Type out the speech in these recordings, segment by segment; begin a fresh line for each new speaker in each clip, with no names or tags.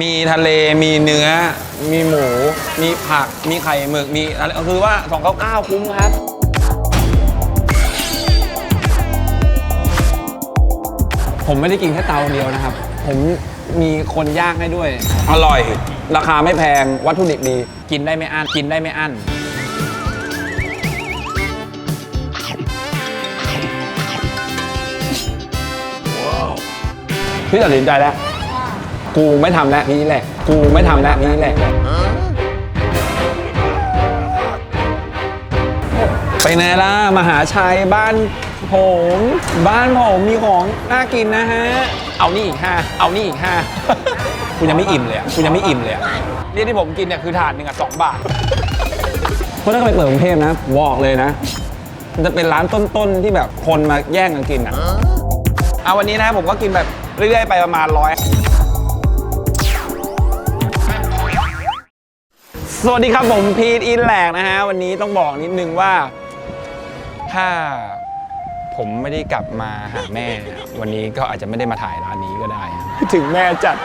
มีทะเลมีเนื้อ มีหมู มีผัก มีไข่หมึกมีอะไรคือว่า299คุ้มครับผมไม่ได้กินแค่เตาเดียวนะครับ ผมมีคนย่างให้ด้วย อร่อย ราคาไม่แพง วัตถุดิบดี กินได้ไม่อั้น กินได้ไม่อั้น พี่ตัดสินใจแล้ว กูไม่ทำแล้วนี่แหละ กูไม่ทำแล้วนี่แหละ ไปไหนล่ะ มหาชัยบ้านผม บ้านผมมีของน่ากินนะฮะ เอานี่อีกห้าเอานี่อีกห้า คุณยังไม่อิ่มเลยอะคุณยังไม่อิ่มเลยอะนี่ที่ผมกินเนี่ยคือถาดหนึ่งอะสองบาท เพราะถ้าไปเปิดกรุงเทพนะบอกเลยนะ มันจะเป็นร้านต้นๆ ที่แบบคนมาแย่งกันกินอะเอาวันนี้นะผมก็กินแบบเรื่อยๆไปประมาณร้อย สวัสดีครับผมพีทอินแหลกนะฮะ วันนี้ต้องบอกนิดนึงว่า ถ้าผมไม่ได้กลับมาหาแม่ วันนี้ก็อาจจะไม่ได้มาถ่ายร้านนี้ก็ได้ ถึงแม่จัด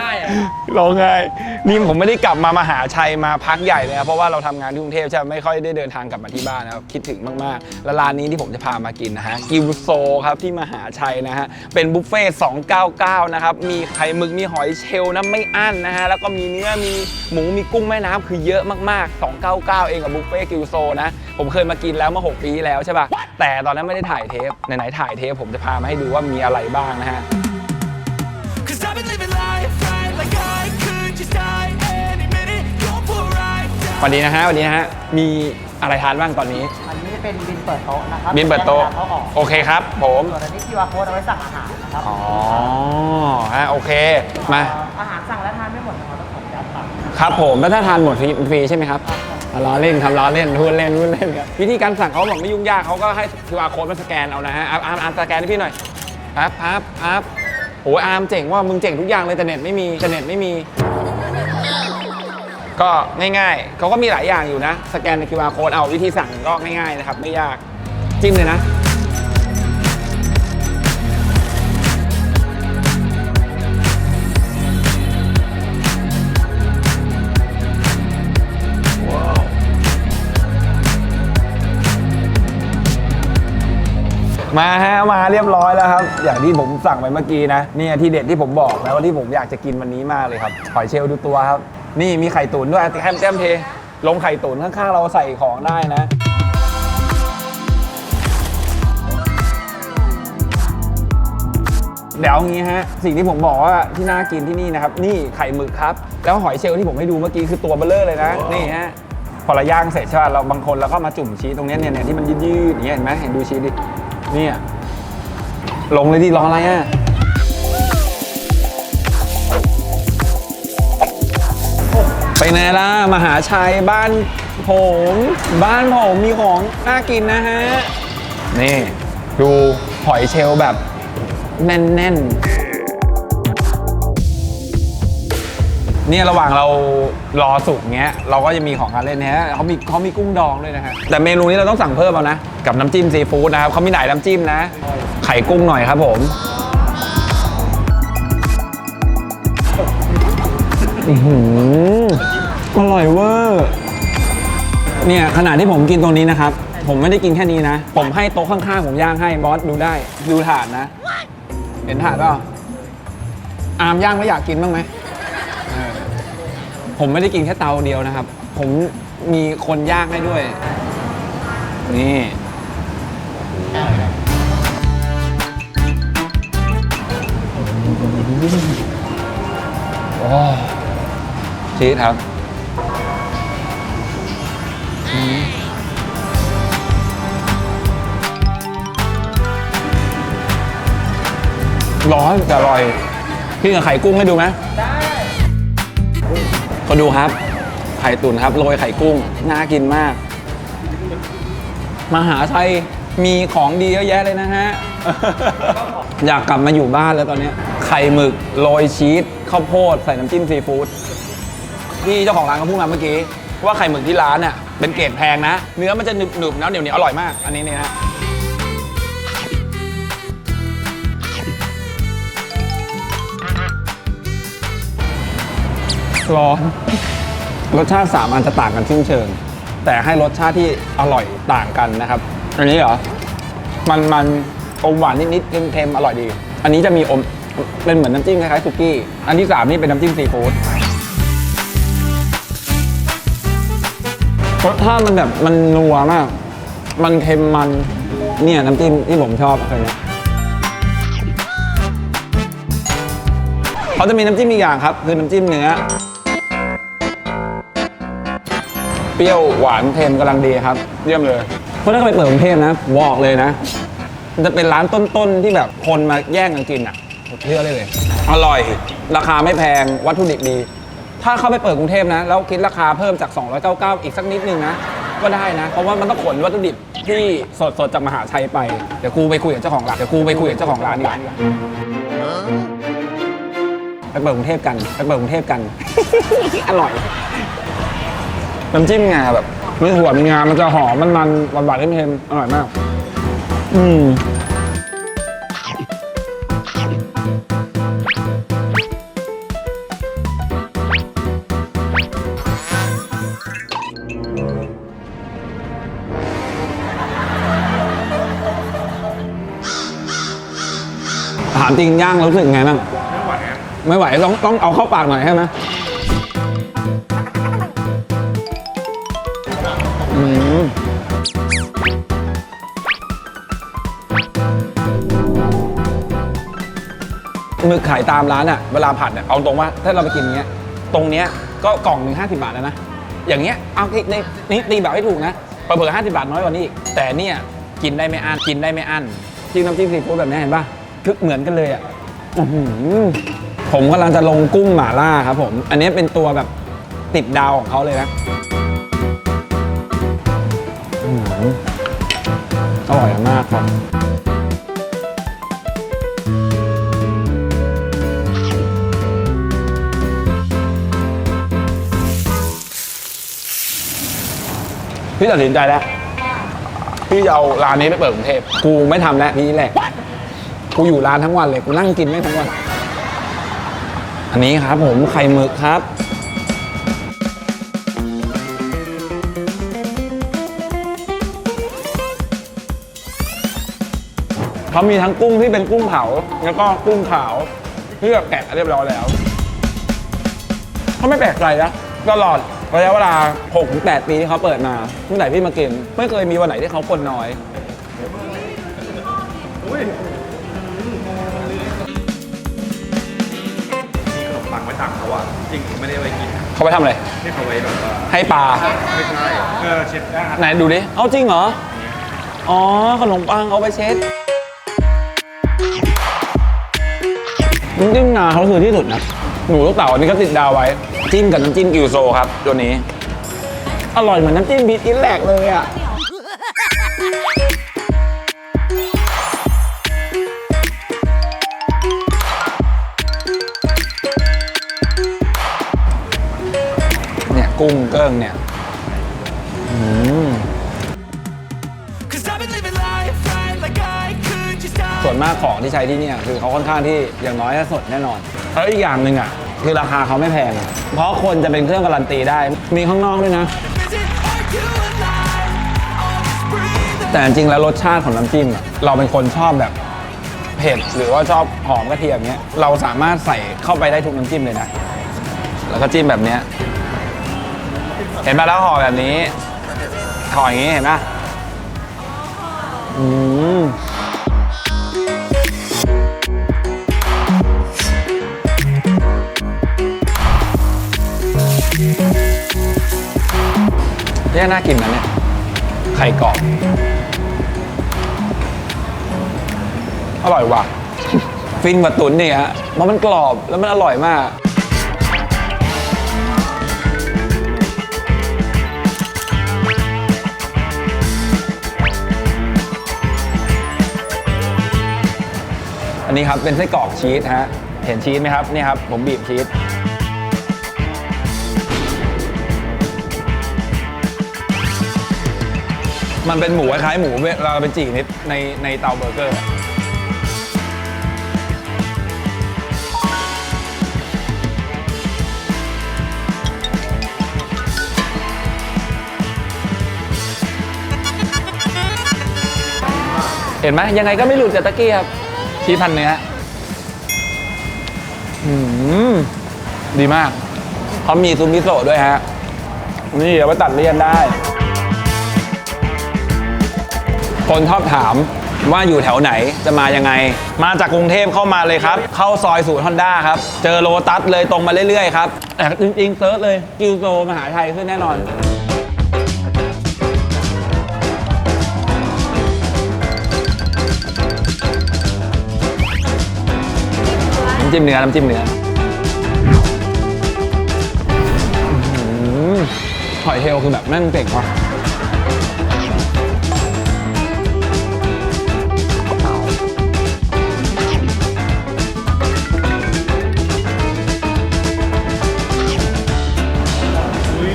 ง่ายอะ
ร้องไห้นี่ผมไม่ได้กลับมามหาชัยมาพักใหญ่เลยครับเพราะว่าเราทำงานที่กรุงเทพใช่ไหมไม่ค่อยได้เดินทางกลับมาที่บ้านนะครับคิดถึงมากๆ แล้วร้านนี้ที่ผมจะพามากินนะฮะกิวโซครับที่มหาชัยนะฮะเป็นบุฟเฟ่ต์299 นะครับ มีไข่หมึกมีหอยเชลล์นะไม่อั้นนะฮะแล้วก็มีเนื้อมีหมูมีกุ้งแม่น้ำคือเยอะมากๆ 299 เองกับบุฟเฟ่ต์กิวโซนะผมเคยมากินแล้วเมื่อ 6 ปีที่แล้วใช่ป่ะแต่ตอนนั้นไม่ได้ถ่ายเทปไหนๆถ่ายเทปผมจะพามาให้ดูว่ามีอะไรบ้างนะฮะ วัสดีนะฮะสวัสดีนะฮะมีอะไรทานบ้างตอนนี้
อันนี้เป็นบินเปิดโต๊ะนะครับ
บินเปิดโต๊ะ
แจ้งวลาเขาออก
โอเคครับ ผม
ส่วนอันนี้ QR code เอาไว้สั่งอาหารนะครับ
อ๋อฮะโอเคมา
เอ่ออาหารสั่งแล้วทานไม่หมดนะครับต้องขออนุญาตสั่ง
ครับผมแล้วถ้าทานหมดฟรีฟรีใช่ไหมครับล้อเล่นครับล้อเล่นพูดเล่นพูดเล่นครับวิธีการสั่งเขาบอกไม่ยุ่งยากเขาก็ให้ QR code มาสแกนเอานะฮะอาร์มอาร์มอาร์มสแกนให้พี่หน่อยครับครับครับโอ้ยอาร์มเจ๋งว่ามึงเจ๋งทุกอย่างเลยแต่เน็ตไม่มีแต่เน็ตไม่มี ก็ง่ายๆ เขาก็มีหลายอย่างอยู่นะ สแกนใน QR code เอาวิธีสั่งก็ง่ายๆนะครับ ไม่ยาก จิ้มเลยนะ มาฮะมาเรียบร้อยแล้วครับ อย่างที่ผมสั่งไปเมื่อกี้นะเนี่ยที่เด็ดที่ผมบอกแล้วที่ผมอยากจะกินวันนี้มากเลยครับหอยเชลล์ดูตัวครับ นี่มีไข่ตุ๋นด้วยแต้มแต้มเทลงไข่ตุ๋นข้างๆ เราใส่ของได้นะ เดี๋ยวเอางี้ฮะ สิ่งที่ผมบอกว่าที่น่ากินที่นี่นะครับ นี่ไข่หมึกครับ แล้วหอยเชลล์ที่ผมให้ดูเมื่อกี้คือตัวเบลเลอร์เลยนะ นี่ฮะ พอเราย่างเสร็จใช่ป่ะเราบางคนเราก็มาจุ่มชีสตรงเนี้ยเนี่ยเนี่ยที่มันยืดๆอย่างเงี้ยเห็นไหมเห็นดูชีสดิเนี่ยลงเลยดิรออะไรอะ ไปไหนล่ะมหาชัยบ้านผม บ้านผมมีของน่ากินนะฮะ นี่ ดูหอยเชลล์แบบแน่นๆเนี่ยระหว่างเรารอสุกเงี้ย เราก็จะมีของการเล่นนะฮะเขามีเขามีกุ้งดองด้วยนะฮะ แต่เมนูนี้เราต้องสั่งเพิ่มเอานะ กับน้ำจิ้มซีฟู้ดนะครับเขามีหลายน้ำจิ้มนะ ไข่กุ้งหน่อยครับผม อื้อหืออร่อยเวอร์เนี่ยขณะที่ผมกินตรงนี้นะครับ ผมไม่ได้กินแค่นี้นะ ผมให้โต๊ะข้างๆ ผมย่างให้บอสดูได้ ดูถาดนะ เห็นถาดเปล่าอาร์มย่างแล้วอยากกินบ้างไหมเออผมไม่ได้กินแค่เตาเดียวนะครับ ผมมีคนย่างให้ด้วย นี่ โอ้ ชีสครับร้อนแต่อร่อย พี่กับไข่กุ้งให้ดูไหมได้ก็ดูครับ ไข่ตุ๋นครับโรยไข่กุ้ง น่ากินมาก มหาชัยมีของดีเยอะแยะเลยนะฮะ อยากกลับมาอยู่บ้านแล้วตอนเนี้ยไข่หมึกโรยชีสข้าวโพดใส่น้ำจิ้มซีฟู้ด พี่เจ้าของร้านเขาพูดมาเมื่อกี้ ว่าไข่หมึกที่ร้านเน่ะเป็นเกรดแพงนะ เนื้อมันจะหนึบหนึบๆนะเดี๋ยวนี้อร่อยมาก อันนี้เนี่ยนะอร้อนรสชาติสามอันจะต่างกันสิ้นเชิง แต่ให้รสชาติที่อร่อยต่างกันนะครับ อันนี้เหรอ มันมันอมหวานนิดๆเค็มๆอร่อยดี อันนี้จะมีอมเป็นเหมือนน้ำจิ้มคล้ายๆสุกี้ อันที่สามนี่เป็นน้ำจิ้มซีฟู้ด รสชาติมันแบบมันนัวมาก มันเค็มมัน เนี่ยน้ำจิ้มที่ผมชอบคือเนี้ยเขาจะมีน้ำจิ้มอีกอย่างครับ คือน้ำจิ้มเนื้อ เปรี้ยวหวานเค็มกำลังดีครับ เยี่ยมเลย เพราะถ้าไปเปิดกรุงเทพนะบอกเลยนะมันจะเป็นร้านต้นๆที่แบบคนมาแย่งกันกินอะผมเชื่อได้เลย อร่อย ราคาไม่แพงวัตถุดิบดี ถ้าเข้าไปเปิดกรุงเทพนะ แล้วคิดราคาเพิ่มจาก 299 อีกสักนิดนึงนะ ก็ได้นะ เพราะว่ามันต้องขนวัตถุดิบที่สดๆจากมหาชัยไป เดี๋ยวกูไปคุยกับเจ้าของร้าน เดี๋ยวกูไปคุยกับเจ้าของร้านดีกว่าไปเปิดกรุงเทพกัน ไปเปิดกรุงเทพกัน อร่อย น้ำจิ้มงาแบบไม่หัวมีงา มันจะหอม มันมันหวานหวานๆเค็มๆอร่อยมาก อืม จริงย่างรู้สึกไงบ้าง ไม่ไหวไม่ไหวต้องต้องเอาเข้าปากหน่อยใช่ไหมอืมหมึกขายตามร้านอะเวลาผัดเนี่ยเอาตรงว่าถ้าเราไปกินเงี้ย ตรงเนี้ยก็กล่องหนึ่งห้าสิบาทแล้วนะ อย่างเงี้ยเอาในนี่ตีแบบให้ถูกนะเผื่อห้าสิบาทน้อยกว่านี้อีกแต่เนี่ยกินได้ไม่อั้นกินได้ไม่อั้นจิ้มน้ำจิ้มซีฟู้ดแบบนี้เห็นป่ะ คือเหมือนกันเลยอะอื้อหือผมกำลังจะลงกุ้งหม่าล่าครับผม อันนี้เป็นตัวแบบติดดาวของเขาเลยนะอื้อหืออร่อยมากครับ พี่ตัดสินใจแล้ว พี่จะเอาร้านนี้ไปเปิดกรุงเทพ กูไม่ทำแล้วพี่แหละ กูอยู่ร้านทั้งวันเลยกูนั่งกินไม่ทั้งวัน อันนี้ครับผมไข่หมึกครับ เขามีทั้งกุ้งที่เป็นกุ้งเผา แล้วก็กุ้งขาวที่แบบแกะเรียบร้อยแล้วเขาไม่แปลกใจนะตลอดระยะเวลา6-8 ปีที่เขาเปิดมาตั้งแต่พี่มากิน ไม่เคยมีวันไหนที่เขาคนน้อย
ริงๆไม่ได้เอาไปกิน
เขาไปทำอะไร
ที่เขาไว้แบบว่า
ให้ปลา
ไม่ใช่เออเช็ดได้
ไหนดูดิ เอาจริงเหรอ อ๋อ ขนมปังเอาไปเช็ดน้ำจิ้มงาเขาคือที่สุดนะ หนูลูกเต๋าอันนี้ก็ติดดาวไว้ จิ้มกับน้ำจิ้มกิวโซครับ ตัวนี้ อร่อยเหมือนน้ำจิ้มบีทินแหลกเลยอะ กุ้งเกิ้งเนี่ยอืม
Cause I've been living life right like I could just die.
ส่วนมากของที่ใช้ที่เนี่ยคือเขาค่อนข้างที่อย่างน้อยก็สดแน่นอนแล้วอีกอย่างหนึ่งอะคือราคาเขาไม่แพง เพราะคนจะเป็นเครื่องการันตีได้ มีข้างนอกด้วยนะ
Is it are you alive? I'll just breathe.
แต่จริงๆแล้วรสชาติของน้ำจิ้มอะเราเป็นคนชอบแบบเผ็ดหรือว่าชอบหอมกระเทียมเนี้ยเราสามารถใส่เข้าไปได้ทุกน้ำจิ้มเลยนะ แล้วก็จิ้มแบบเนี้ย เห็นไหมแล้วห่อแบบนี้ห่ออย่างนี้เห็นไหมอืมเนี่ยน่ากินนะเนี่ย ไข่กรอบ อร่อยว่ะ ฟินกว่าตุ๋นนี่ฮะเพราะมันกรอบแล้วมันอร่อยมาก อันนี้ครับเป็นไส้กรอกชีสฮะ เห็นชีสไหมครับนี่ครับ ผมบีบชีสมันเป็นหมูคล้ายหมูเราเป็นจีนิดในในเตาเบอร์เกอร์เห็นไหมยังไงก็ไม่หลุดจากตะกี้ครับ ชีสพันเนื้ออืมดีมากเขามีซูมิโซะด้วยฮะ นี่เอาไว้ตัดเลี่ยนได้ คนชอบถามว่าอยู่แถวไหนจะมายังไง มาจากกรุงเทพเข้ามาเลยครับ เข้าซอยศูนย์ฮอนด้าครับ เจอโลตัสเลยตรงมาเรื่อยๆครับ แต่จริงๆเซิร์ชเลยกิวโซมหาชัยขึ้นแน่นอน จิ้มเนื้อน้ำจิ้มเนื้อหอยเทลคือแบบแม่งเก่งว่ะ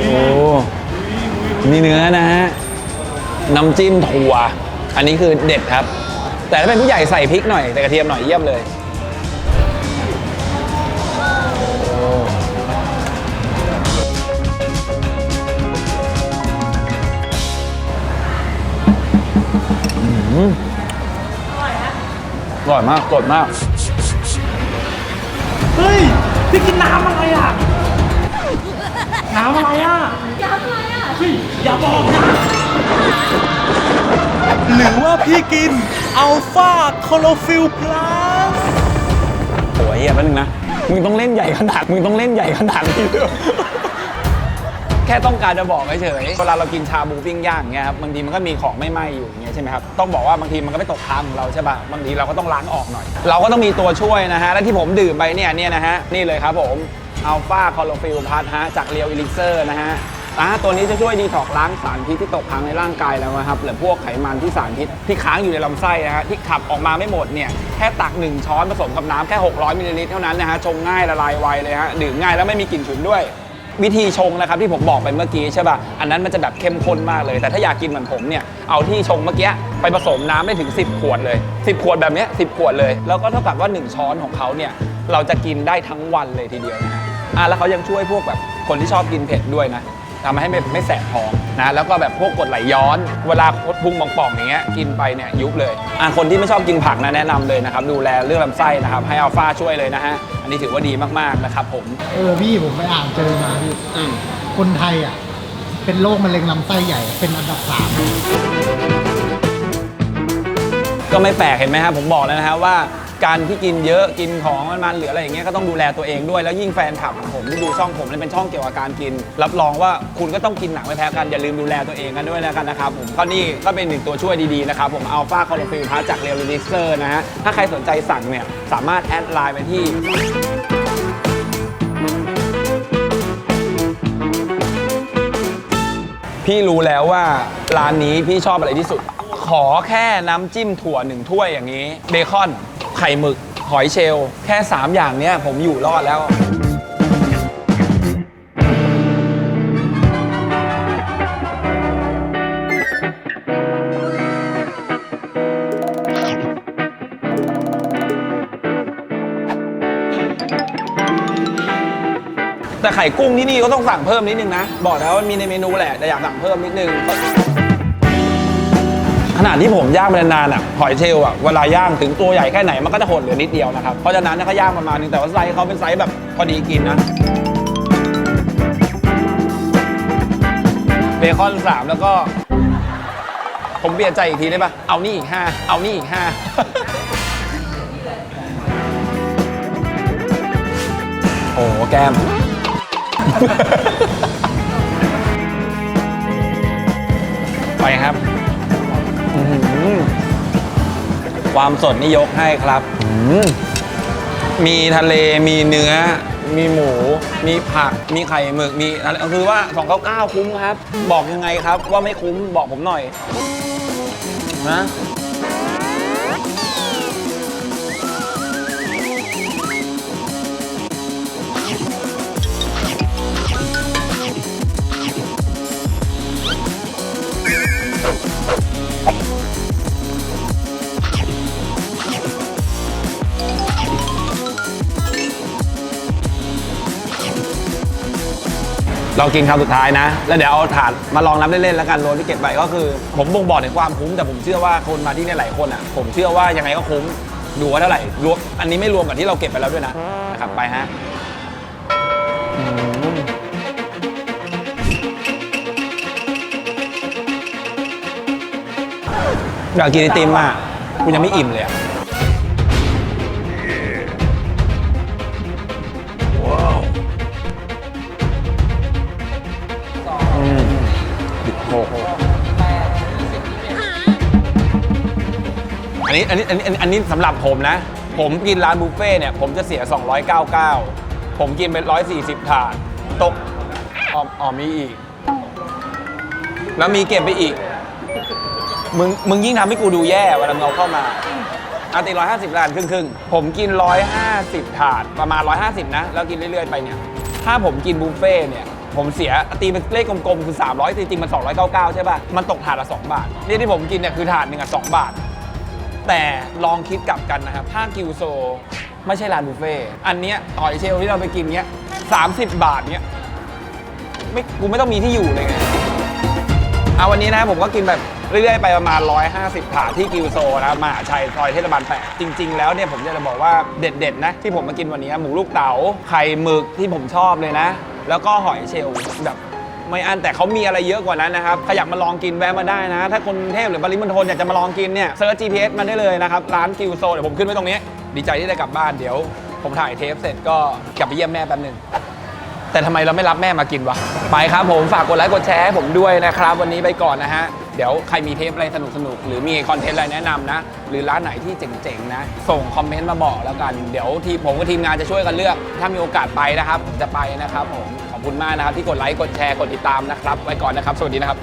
โอ้มีเนื้อนะฮะ น้ำจิ้มถั่ว อันนี้คือเด็ดครับ แต่ถ้าเป็นผู้ใหญ่ใส่พริกหน่อยแต่กระเทียมหน่อยเยี่ยมเลย อร่อยมากสดมาก
เฮ้ยพี่กินน้ำอะไรอะ น้ำอะไรอะเฮ้ยอย่าบอกนะ
หรือว่าพี่กินอัลฟาคอโลฟิลพลัส
โอ้ยเฮียแป๊บนึงนะ มึงต้องเล่นใหญ่ขนาด มึงต้องเล่นใหญ่ขนาดนี้ด้วยแค่ต้องการจะบอกเฉยๆเวลาเรากินชาบูปิ้งย่างเงี้ยครับบางทีมันก็มีของไม่ไหม้อยู่อย่างเงี้ยใช่ไหมครับต้องบอกว่าบางทีมันก็ไม่ตกค้างของเราใช่ป่ะบางทีเราก็ต้องล้างออกหน่อย เราก็ต้องมีตัวช่วยนะฮะและที่ผมดื่มไปเนี่ยเนี่ยนะฮะนี่เลยครับผมอัลฟาคอโลฟิลพัทฮะจากเรียวอิลิเซอร์นะฮะอ่าตัวนี้จะช่วยดีท็อกซ์ล้างสารพิษที่ตกค้างในร่างกายแล้วนะครับหรือพวกไขมันที่สารพิษที่ค้างอยู่ในลำไส้นะฮะที่ขับออกมาไม่หมดเนี่ยแค่ตัก 1 ช้อนผสมกับน้ำแค่ 600มิลลิลิตรเท่านั้นนะฮะชงง่ายละลายไวเลยฮะดื่มง่ายแล้วไม่มีกลิ่นฉุนด้วย วิธีชงนะครับที่ผมบอกไปเมื่อกี้ใช่ป่ะ อันนั้นมันจะแบบเข้มข้นมากเลย แต่ถ้าอยากกินเหมือนผมเนี่ย เอาที่ชงเมื่อกี้ไปผสมน้ำได้ถึง 10 ขวดเลย 10 ขวดแบบเนี้ย10 ขวดเลย แล้วก็เท่ากับว่า 1 ช้อนของเขาเนี่ย เราจะกินได้ทั้งวันเลยทีเดียวนะฮะอะแล้วเขายังช่วยพวกแบบคนที่ชอบกินเผ็ดด้วยนะ ทำให้ไม่ไม่แสบท้องนะแล้วก็แบบพวกกรดไหลย้อน เวลาพุงป่องๆอย่างเงี้ยกินไปเนี่ยยุบเลยอะคนที่ไม่ชอบกินผักนะแนะนำเลยนะครับดูแลเรื่องลำไส้นะครับให้อัลฟาช่วยเลยนะฮะอันนี้ถือว่าดีมากๆนะครับผม
เออพี่ผมไปอ่านเจอมาพี่
อืม
คนไทยอะเป็นโรคมะเร็งลำไส้ใหญ่เป็นอันดับสาม
ก็ไม่แปลกเห็นไหมครับผมบอกแล้วนะฮะว่าการที่กินเยอะกินของมันๆหรืออะไรอย่างเงี้ยก็ต้องดูแลตัวเองด้วยแล้วยิ่งแฟนคลับผมที่ดูช่องผมเนี่ยเป็นช่องเกี่ยวกับการกิน รับรองว่าคุณก็ต้องกินหนักไม่แพ้กันอย่าลืมดูแลตัวเองกันด้วยแล้วกันนะครับผมก็นี่ก็เป็นหนึ่งตัวช่วยดีๆนะครับผมอัลฟาคอร์ฟิลพาจากเรียลลิเซอร์นะฮะถ้าใครสนใจสั่งเนี่ยสามารถแอดไลน์ไปที่พี่รู้แล้วว่าร้านนี้พี่ชอบอะไรที่สุด ขอแค่น้ำจิ้มถั่วหนึ่งถ้วยอย่างนี้ เบคอน ไข่หมึก หอยเชลล์แค่ 3 อย่างเนี้ยผมอยู่รอดแล้ว แต่ไข่กุ้งที่นี่ก็ต้องสั่งเพิ่มนิดนึงนะ บอกแล้วว่ามีในเมนูแหละ แต่อยากสั่งเพิ่มนิดนึง ขนาดที่ผมย่างไปนานๆอะหอยเชลล์อะเวลาย่างถึงตัวใหญ่แค่ไหนมันก็จะหดเหลือนิดเดียวนะครับเพราะฉะนั้นเนี่ยก็ย่างประมาณนึงแต่ว่าไซส์เขาเป็นไซส์แบบพอดีกินนะเบคอนสามแล้วก็ ผมเปลี่ยนใจอีกทีได้ปะเอานี่อีกห้าเอานี่อีกห้าโอ้แก้ม ไปครับ ความสดนี่ยกให้ครับมีทะเลมีเนื้อ มีหมู มีผัก มีไข่หมึกมีอะไรคือว่า299คุ้มครับ บอกยังไงครับ ว่าไม่คุ้มบอกผมหน่อยนะ อเรากินคำสุดท้ายนะ แล้วเดี๋ยวเอาถาดมาลองนับเล่นๆแล้วกันโรลที่เก็บไปก็คือ ผมบ่งบอกถึงความคุ้มแต่ผมเชื่อว่าคนมาที่นี่หลายคนอะ ผมเชื่อว่ายังไงก็คุ้มดูว่าเท่าไหร่รวมอันนี้ไม่รวมกับที่เราเก็บไปแล้วด้วยนะนะครับไปฮะอยากกินไอติมอะกูยังไม่อิ่มเลยอะ อันนี้อันนี้อันนี้อันนี้สำหรับผมนะ ผมกินร้านบุฟเฟ่เนี่ยผมจะเสีย 299 ผมกินเป็น140 ถาด ตกอ๋ออ๋อมีอีก แล้วมีเก็บไปอีก มึงมึงยิ่งทำให้กูดูแย่เวลามึงเอาเข้ามาอาตีร้อยห้าสิบล้านครึ่งครึ่งผมกินร้อยห้าสิบถาดประมาณร้อยห้าสิบนะ แล้วกินเรื่อย ๆ ไปเนี่ย ถ้าผมกินบุฟเฟ่เนี่ย ผมเสียตีเป็นเลขกลมๆ คือ 300 จริงๆ มัน 299 ใช่ป่ะ มันตกถาดละ 2 บาทนี่ที่ผมกินเนี่ยคือถาดหนึ่งอะ2บาท แต่ลองคิดกลับกันนะครับถ้ากิวโซ ไม่ใช่ร้านบุฟเฟ่ต์อันเนี้ยต่อยเชลที่เราไปกินเนี้ย30 บาทเนี้ยไม่กูไม่ต้องมีที่อยู่เลยไงเอาวันนี้นะผมก็กินแบบเรื่อยๆไปประมาณ 150 ถาดที่กิวโซนะครับมหาชัยซอยเทศบาลแปดจริง ๆ แล้วเนี่ยผมจะบอกว่าเด็ดๆ นะ ที่ผมมากินวันนี้หมูลูกเต๋าไข่หมึกที่ผมชอบเลยนะ แล้วก็หอยเชลล์แบบ ไม่อันแต่เขามีอะไรเยอะกว่านั้นนะครับใครอยากมาลองกินแวะมาได้นะ ถ้าคนกรุงเทพหรือปริมณฑลอยากจะมาลองกินเนี่ยเซิร์ช GPS มาได้เลยนะครับร้านกิวโซเดี๋ยวผมขึ้นไว้ตรงนี้ ดีใจที่ได้กลับบ้านเดี๋ยว ผมถ่ายเทปเสร็จก็กลับไปเยี่ยมแม่แป๊บหนึง แต่ทำไมเราไม่รับแม่มากินวะ ไปครับผมฝากกดไลค์กดแชร์ให้ผมด้วยนะครับ วันนี้ไปก่อนนะฮะ เดี๋ยวใครมีเทปอะไรสนุกๆหรือมีคอนเทนต์อะไรแนะนำนะ หรือร้านไหนที่เจ๋งๆนะ ส่งคอมเมนต์มาบอกแล้วกัน เดี๋ยวทีมผมกับทีมงานจะช่วยกันเลือก ถ้ามีโอกาสไปนะครับ ผมจะไปนะครับผม คุณมากนะครับที่กดไลค์กดแชร์กดติดตามนะครับไว้ก่อนนะครับ สวัสดีนะครับ